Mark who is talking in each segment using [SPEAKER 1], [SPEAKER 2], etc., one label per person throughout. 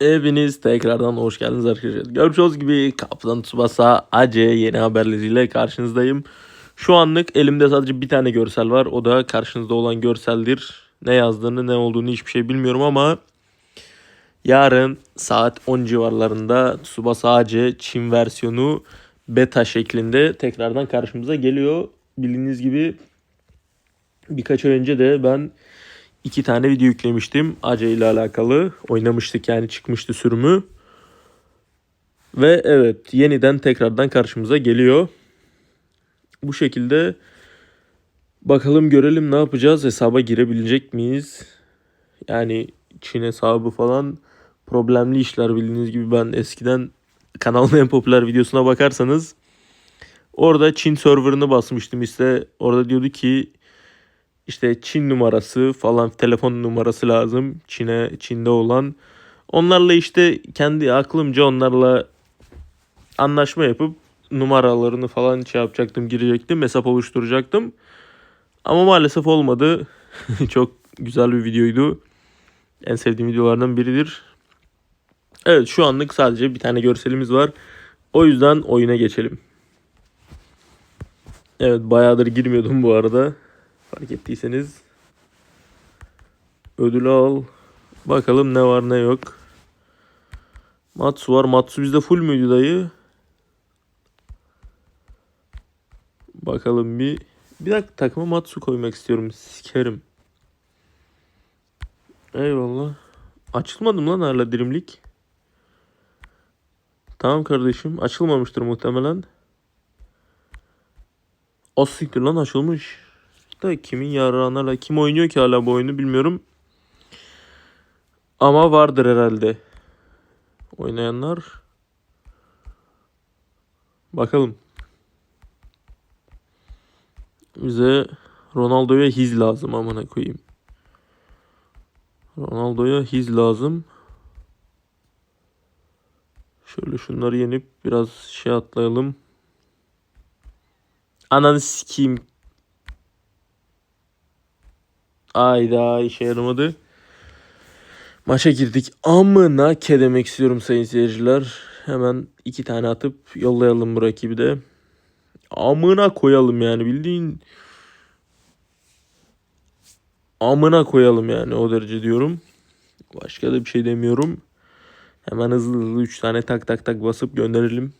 [SPEAKER 1] Hepiniz tekrardan hoş geldiniz arkadaşlar. Görmüş olduğunuz gibi Kaptan Tsubasa AC yeni haberleriyle karşınızdayım. Şu anlık elimde sadece bir tane görsel var. O da karşınızda olan görseldir. Ne yazdığını ne olduğunu hiçbir şey bilmiyorum ama yarın saat 10 civarlarında Tsubasa AC Çin versiyonu beta şeklinde tekrardan karşımıza geliyor. Bildiğiniz gibi birkaç ay önce de ben iki tane video yüklemiştim. Ace ile alakalı. Oynamıştık yani çıkmıştı sürümü. Ve evet yeniden tekrardan karşımıza geliyor. Bu şekilde bakalım görelim ne yapacağız. Hesaba girebilecek miyiz? Yani Çin hesabı falan problemli işler bildiğiniz gibi ben eskiden kanalın en popüler videosuna bakarsanız orada Çin serverını basmıştım işte orada diyordu ki işte Çin numarası falan telefon numarası lazım Çin'e Çin'de olan. Onlarla işte kendi aklımca onlarla anlaşma yapıp numaralarını falan şey yapacaktım, girecektim, hesap oluşturacaktım. Ama maalesef olmadı. Çok güzel bir videoydu. En sevdiğim videolardan biridir. Evet şu anlık sadece bir tane görselimiz var. O yüzden oyuna geçelim. Evet bayağıdır girmiyordum bu arada. Fark ettiyseniz. Ödülü al. Bakalım ne var ne yok. Matsu var. Matsu bizde full müydü dayı? Bakalım bir. Bir dakika takıma Matsu koymak istiyorum. Sikerim. Eyvallah. Açılmadım lan hala dirimlik. Tamam kardeşim. Açılmamıştır muhtemelen. O siktir lan açılmış. Da kimin yararına kim oynuyor ki hala bu oyunu bilmiyorum. Ama vardır herhalde. Oynayanlar. Bakalım. Bize Ronaldo'ya his lazım amına koyayım. Ronaldo'ya his lazım. Şöyle şunları yenip biraz şey atlayalım. Ananı sikeyim. Ayda işe yaramadı. Maça girdik. Amına ke demek istiyorum sayın seyirciler. Hemen iki tane atıp yollayalım bu rakibi de. Amına koyalım yani bildiğin. Amına koyalım yani o derece diyorum. Başka da bir şey demiyorum. Hemen hızlı hızlı 3 tane tak tak tak basıp gönderelim.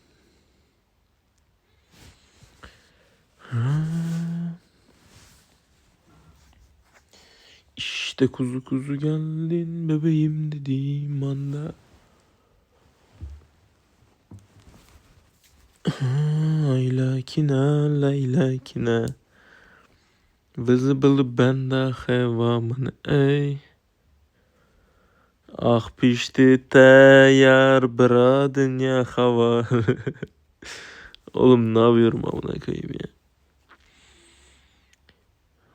[SPEAKER 1] İşte kuzu kuzu geldin bebeğim dediğim anda. Laylakina laylakina Visible benda hevaman ey. Ah pişti teyar bra dünya hava Oğlum ne yapıyorum amına koyayım ya?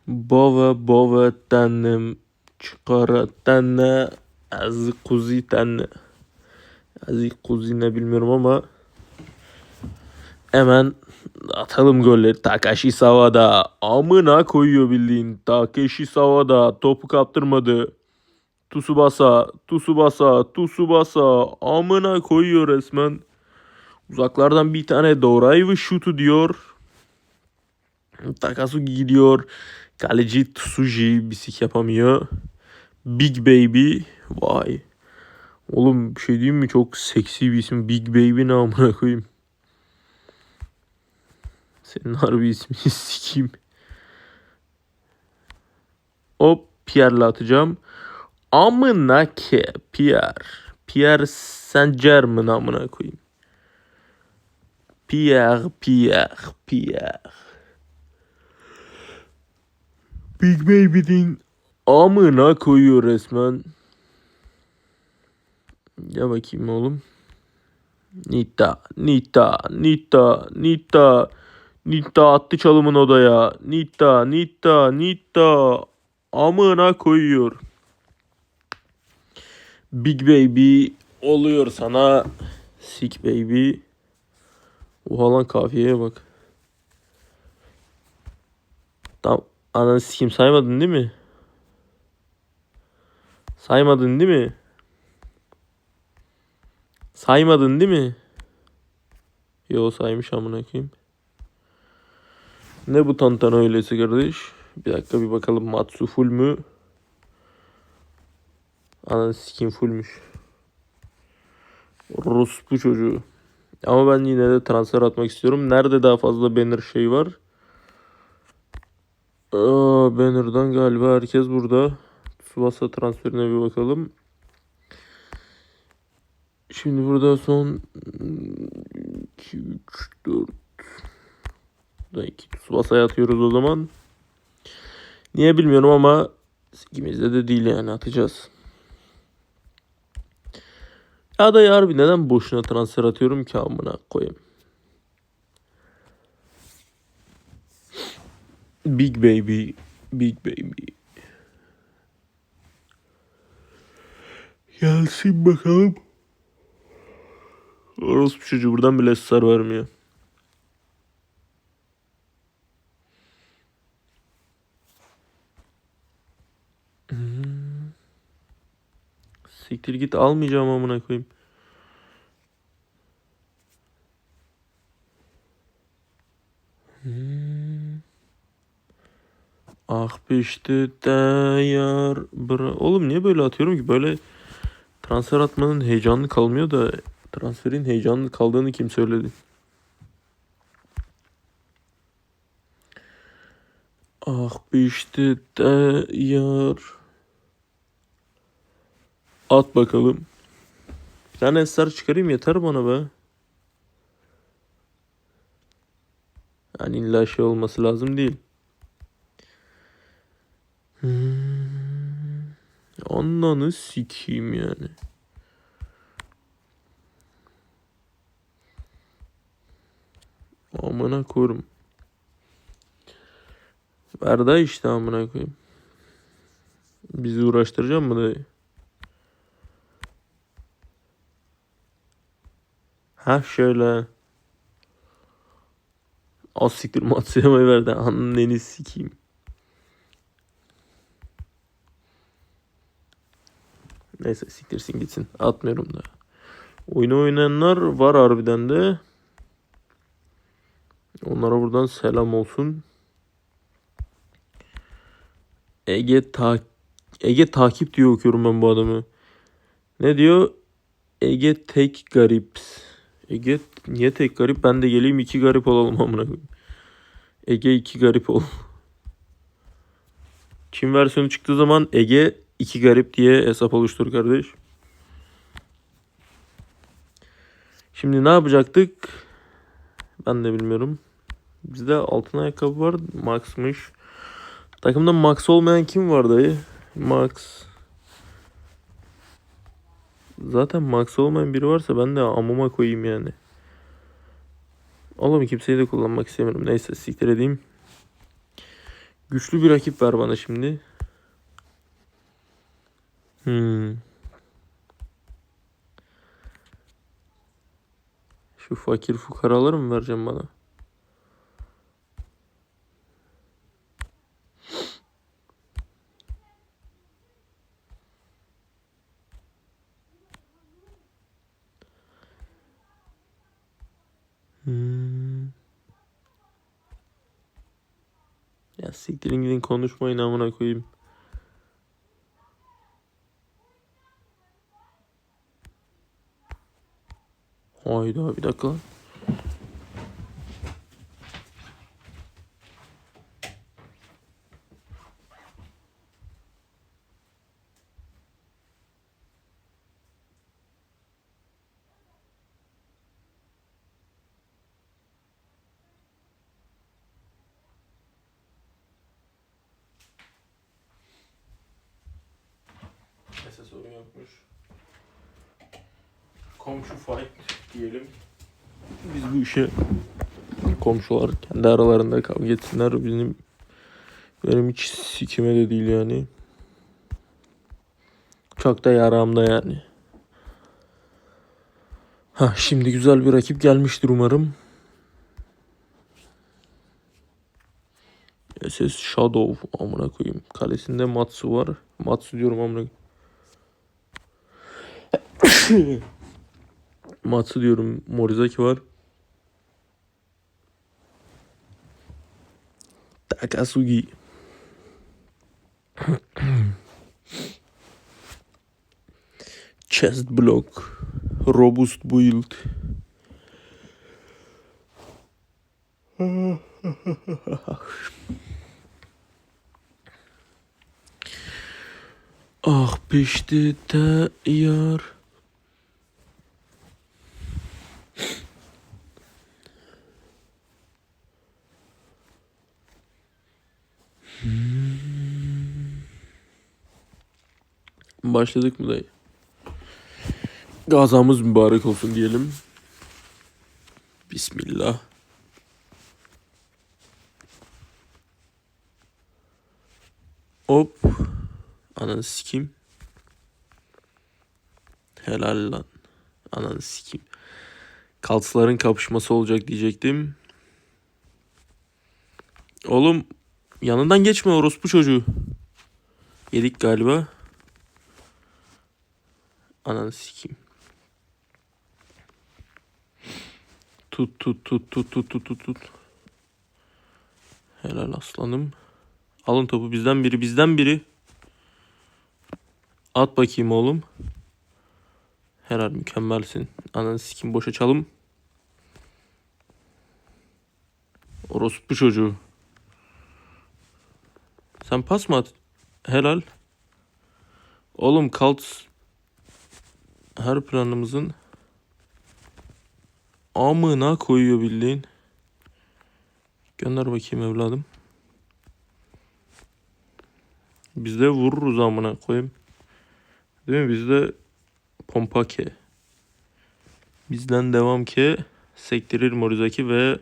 [SPEAKER 1] Bova bova tannem çıkara tanne az kuzi tanne az kuzi ne bilmiyorum ama hemen atalım golleri. Takashi Sawada. Amına koyuyor bildiğin. Takashi Sawada topu kaptırmadı. Tsubasa Tsubasa Tsubasa. Amına koyuyor resmen. Uzaklardan bir tane Doraivu şutu diyor. Takasugi gidiyor. Kaleci Tsuji bisik yapamıyor. Big Baby. Vay. Oğlum bir şey diyeyim mi? Çok seksi bir isim. Big Baby ne amına koyayım. Senin harbi ismini sikeyim. Hop Pierre'le atacağım. Amına ke Pierre. Pierre Saint Germain amına koyayım. Pierre, Pierre, Pierre. Big Baby'nin amına koyuyor resmen. Ya bakayım oğlum. Nita, Nita, Nita, Nita. Nita attı çalımın odaya. Nita, Nita, Nita. Amına koyuyor. Big Baby oluyor sana. Sick Baby. Oha lan kafiyeye bak. Tamam. Ananı sikeyim saymadın değil mi? Saymadın değil mi? Saymadın değil mi? Yo saymış amına koyayım. Ne bu tantana öyleyse kardeş? Bir dakika bir bakalım Matsu full mü? Ananı sikim fullmüş. Rus bu çocuğu. Ama ben yine de transfer atmak istiyorum. Nerede daha fazla banner şey var? Aa, banner'dan galiba herkes burada. Tsubasa transferine bir bakalım. Şimdi burada son 2, 3, 4 da 2 Tsubasa'ya atıyoruz o zaman. Niye bilmiyorum ama ikimizde de değil yani atacağız. Ya da harbi neden boşuna transfer atıyorum ki amına koyayım. Big baby, big baby. Gelsin bakalım. Orospu çocuğu buradan bile sar vermiyor. Hmm. Siktir git almayacağım amına koyayım. Hmm. Ah be işte değer bra. Oğlum niye böyle atıyorum ki? Böyle transfer atmanın heyecanlı kalmıyor da transferin heyecanlı kaldığını kim söyledi? Ah işte değer. At bakalım. Bir tane eser çıkarayım yeter bana be. Yani illa şey olması lazım değil. Ananı sikeyim yani. Amına koyayım. Verda işte amına koyayım. Bizi uğraştıracak mı dayı? Ha şöyle. Az siktir Matsuyama'yı verdi. Anneni sikeyim. Neyse siktirsin gitsin. Atmıyorum da. Oyunu oynayanlar var harbiden de. Onlara buradan selam olsun. Ege ta Ege takip diyor okuyorum ben bu adamı. Ne diyor? Ege tek garip. Ege niye tek garip? Ben de geleyim iki garip olalım amına. Ege iki garip ol. Çin versiyonu çıktığı zaman Ege iki garip diye hesap oluştur kardeş. Şimdi ne yapacaktık? Ben de bilmiyorum. Bizde altın ayakkabı var. Max'mış. Takımda Max olmayan kim var dayı? Max. Zaten Max olmayan biri varsa ben de amuma koyayım yani. Oğlum kimseyi de kullanmak istemiyorum. Neyse siktir edeyim. Güçlü bir rakip ver bana şimdi. Hmm. Şu fakir fukaraları mı vereceğim bana? Hmm. Ya siktirin gidin konuşmayın amına koyayım. Hayda bir dakika. Neyse sorun yokmuş. Komşu fight diyelim. Biz bu işe komşular kendi aralarında kavga etsinler. Benim benim hiç sikime de değil yani. Çok da yaramda yani. Ha şimdi güzel bir rakip gelmiştir umarım. SS Shadow amına koyayım. Kalesinde Matsu var. Matsu diyorum amına koyayım. Matsu diyorum. Morizaki var. Takasugi. Chest block. Robust build. Ah pişti de yar. Başladık mı dayı? Gazamız mübarek olsun diyelim. Bismillah. Hop. Ananı sikeyim. Helal lan. Ananı sikeyim. Kalsların kapışması olacak diyecektim. Oğlum yanından geçme orospu çocuğu. Yedik galiba. Ananı sikeyim. Tut tut tut tut tut tut tut tut. Helal aslanım. Alın topu bizden biri bizden biri. At bakayım oğlum. Helal mükemmelsin. Ananı sikim boşa çalım. Orospu çocuğu. Sen pas mı at? Helal. Oğlum kalt her planımızın amına koyuyor bildiğin. Gönder bakayım evladım. Biz de vururuz amına koyayım. Değil mi? Bizde pompa ke. Bizden devam ke. Sektirir Morizaki ve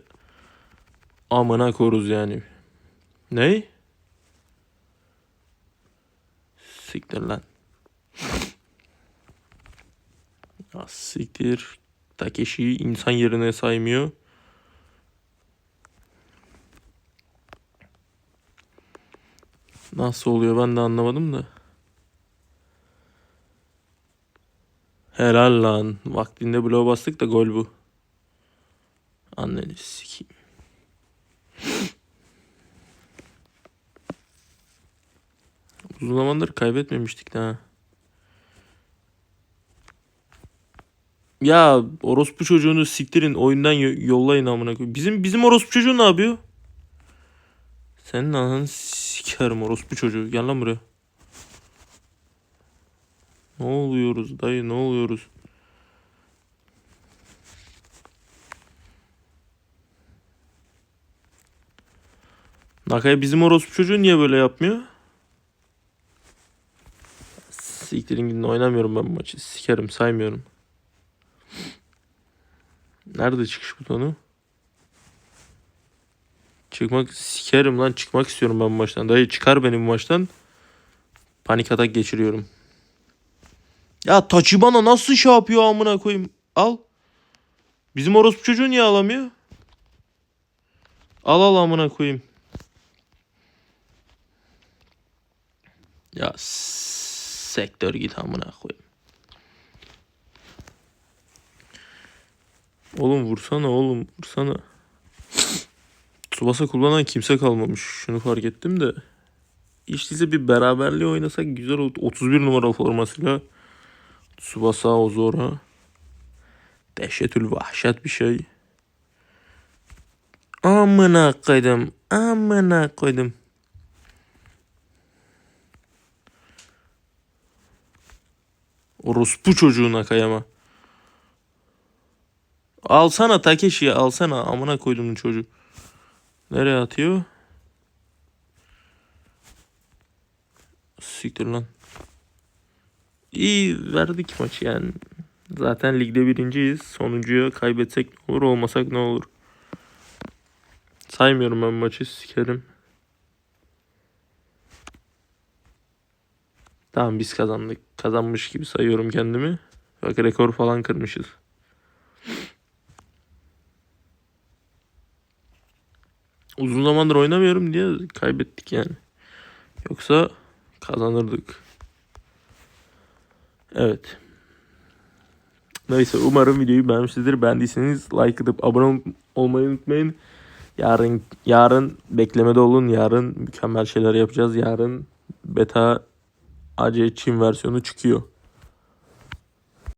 [SPEAKER 1] amına koruz yani. Ney? Siktir lan. Ya siktir. Takeshi'yi insan yerine saymıyor. Nasıl oluyor ben de anlamadım da. Helal lan. Vaktinde bloğa bastık da gol bu. Anneni sikeyim. Uzun zamandır kaybetmemiştik de Ya orospu çocuğunu siktirin oyundan yo- yollayın amına koyayım. Bizim bizim orospu çocuğu ne yapıyor? Senin ananı sikerim orospu çocuğu. Gel lan buraya. Ne oluyoruz dayı ne oluyoruz? Nakaya bizim orospu çocuğu niye böyle yapmıyor? Siktirin gidin oynamıyorum ben maçı. Sikerim saymıyorum. Nerede çıkış butonu? Çıkmak sikerim lan çıkmak istiyorum ben bu maçtan. Dayı çıkar beni bu maçtan. Panik atak geçiriyorum. Ya Tachibana nasıl şey yapıyor amına koyayım? Al. Bizim orospu çocuğu niye alamıyor? Al al amına koyayım. Ya sektör git amına koyayım. Oğlum vursana oğlum vursana. Tsubasa kullanan kimse kalmamış. Şunu fark ettim de. Değilse bir beraberliği oynasak güzel olur. 31 numara formasıyla Tsubasa Ozora. Dehşetül vahşet bir şey. Amına koydum. Amına koydum. Orospu çocuğuna kayama. Alsana Takeshi'yi alsana. Amına koydum çocuğu. Nereye atıyor? Siktir lan. İyi verdik maçı yani. Zaten ligde birinciyiz. Sonuncuya kaybetsek ne olur olmasak ne olur. Saymıyorum ben maçı sikerim. Tamam biz kazandık. Kazanmış gibi sayıyorum kendimi. Bak rekor falan kırmışız. Uzun zamandır oynamıyorum diye kaybettik yani. Yoksa kazanırdık. Evet. Neyse umarım videoyu beğenmişsinizdir. Beğendiyseniz like atıp abone ol- olmayı unutmayın. Yarın yarın beklemede olun. Yarın mükemmel şeyler yapacağız. Yarın beta AC Çin versiyonu çıkıyor.